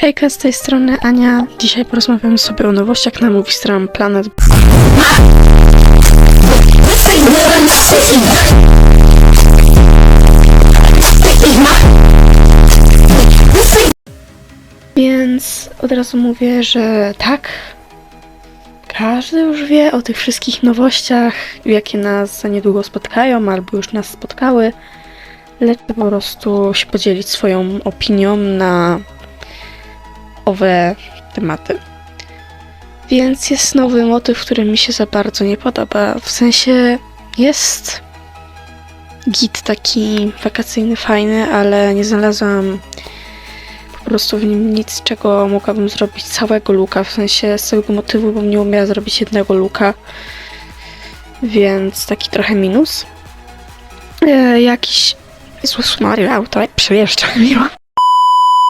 Hejka, z tej strony Ania. Dzisiaj porozmawiamy sobie o nowościach na Moviestream Planet. Więc od razu mówię, że tak, każdy już wie o tych wszystkich nowościach, jakie nas za niedługo spotkają albo już nas spotkały, lecz po prostu się podzielić swoją opinią na owe tematy. Więc jest nowy motyw, który mi się za bardzo nie podoba. W sensie jest git taki wakacyjny, fajny, ale nie znalazłam po prostu w nim nic, czego mogłabym zrobić całego luka, w sensie z całego motywu, bym nie umiała zrobić jednego luka. Więc taki trochę minus. E, jakiś... Jezus Maria, auto przejeżdża miło.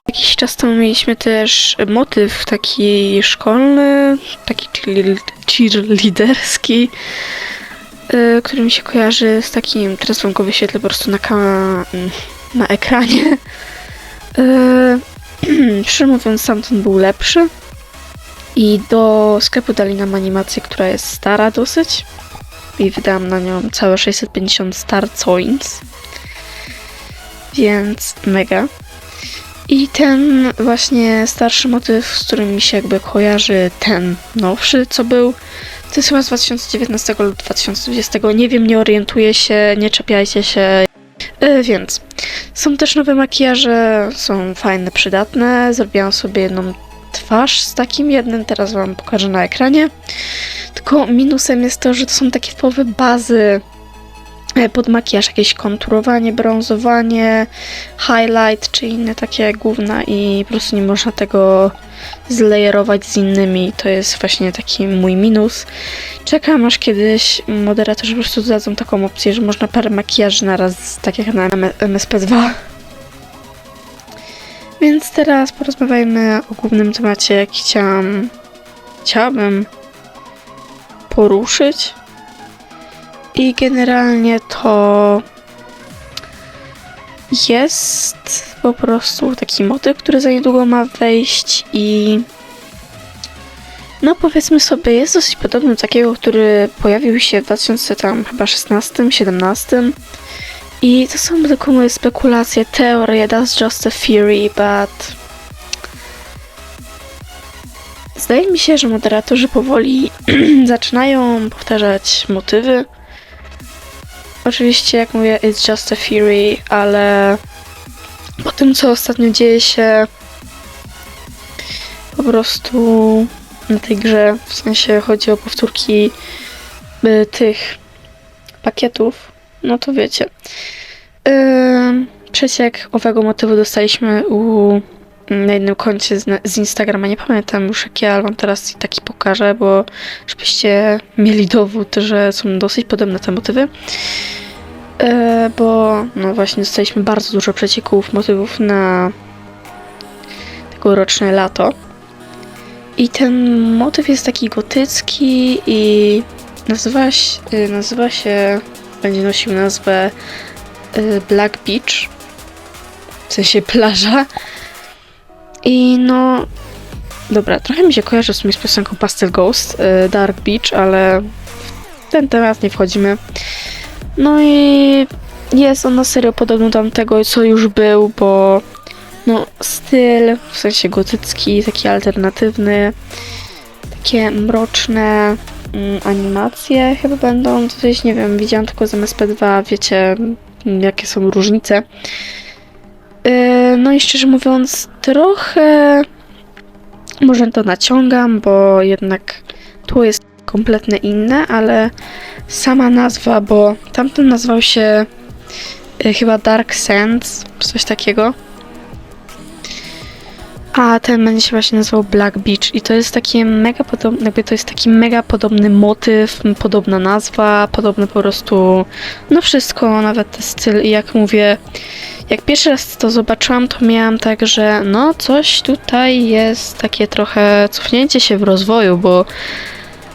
Jakiś czas temu mieliśmy też motyw taki szkolny, taki cheerle- cheerleaderski, y, który mi się kojarzy z takim, teraz wam go wyświetlę po prostu na, na ekranie. Y, Szczerze mówiąc, był lepszy. I do sklepu dali nam animację, która jest stara dosyć. I wydałam na nią całe 650 star coins. Więc mega. I ten właśnie starszy motyw, z którym mi się jakby kojarzy ten nowszy, co był, to jest chyba z 2019 lub 2020. Nie wiem, nie orientuję się, nie czepiajcie się. E, więc są też nowe makijaże, są fajne, przydatne. Zrobiłam sobie jedną twarz z takim jednym, teraz wam pokażę na ekranie. Tylko minusem jest to, że to są takie typowe bazy pod makijaż, jakieś konturowanie, brązowanie, highlight czy inne takie gówna i po prostu nie można tego zlejerować z innymi. To jest właśnie taki mój minus. Czekam aż kiedyś moderatorzy po prostu dodadzą taką opcję, że można parę makijaży naraz, tak jak na M- MSP2. Więc teraz porozmawiajmy o głównym temacie, jaki chciałam, chciałabym poruszyć. I generalnie to jest po prostu taki motyw, który za niedługo ma wejść i no powiedzmy sobie, jest dosyć podobny do takiego, który pojawił się w 2000 tam chyba 16, 17 i to są tylko moje spekulacje, teorie, that's just a theory, but zdaje mi się, że moderatorzy powoli zaczynają powtarzać motywy, Oczywiście, jak mówię, it's just a theory, ale po tym, co ostatnio dzieje się po prostu na tej grze, w sensie chodzi o powtórki y, tych pakietów, no to wiecie. Yy, przeciek owego motywu dostaliśmy u na jednym koncie z, z Instagrama, nie pamiętam już jaki, ale wam teraz taki pokażę, bo żebyście mieli dowód, że są dosyć podobne te motywy. E, bo no właśnie dostaliśmy bardzo dużo przecieków motywów na tegoroczne lato. I ten motyw jest taki gotycki i nazywa się, y, nazywa się będzie nosił nazwę y, Black Beach. W sensie plaża. I no. Dobra, trochę mi się kojarzy w sumie z piosenką Pastel Ghost, y, Dark Beach, ale w ten temat nie wchodzimy. No i jest on na serio podobny do tamtego, co już był, bo no styl, w sensie gotycki, taki alternatywny, takie mroczne mm, animacje chyba będą, coś nie wiem, widziałam tylko z MSP2, wiecie jakie są różnice. Yy, no i szczerze mówiąc, trochę może to naciągam, bo jednak tu jest kompletnie inne, ale sama nazwa, bo tamten nazywał się y, chyba Dark Sands, coś takiego. A ten będzie się właśnie nazywał Black Beach i to jest takie mega podobne, jakby to jest taki mega podobny motyw, podobna nazwa, podobne po prostu, no wszystko, nawet styl i jak mówię, jak pierwszy raz to zobaczyłam, to miałam tak, że no coś tutaj jest takie trochę cofnięcie się w rozwoju, bo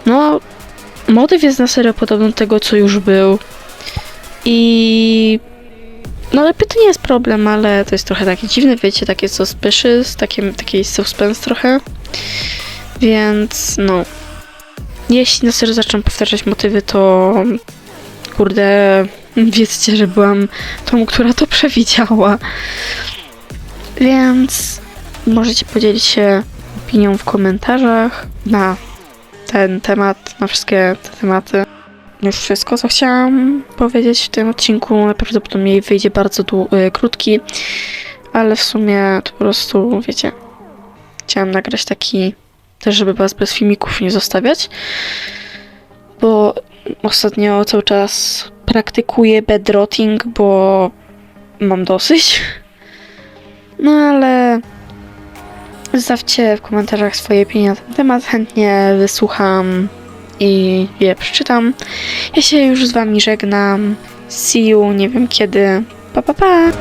no motyw jest na serio podobny do tego, co już był. I No lepiej to nie jest problem, ale to jest trochę takie dziwne, wiecie, takie suspicious, takie, taki suspense trochę. Więc no. Jeśli na serio zaczną powtarzać motywy, to kurde, wiedzcie, że byłam tą, która to przewidziała. Więc możecie podzielić się opinią w komentarzach na ten temat, na wszystkie te tematy. Już wszystko, co chciałam powiedzieć w tym odcinku. Najprawdopodobniej wyjdzie bardzo dłu- y, krótki, ale w sumie to po prostu, wiecie, chciałam nagrać taki, też żeby was bez filmików nie zostawiać, bo ostatnio cały czas praktykuję bedrotting, bo mam dosyć. No ale zostawcie w komentarzach swoje opinie na ten temat, chętnie wysłucham i je przeczytam. Ja się już z wami żegnam. See you, nie wiem kiedy. Pa pa pa!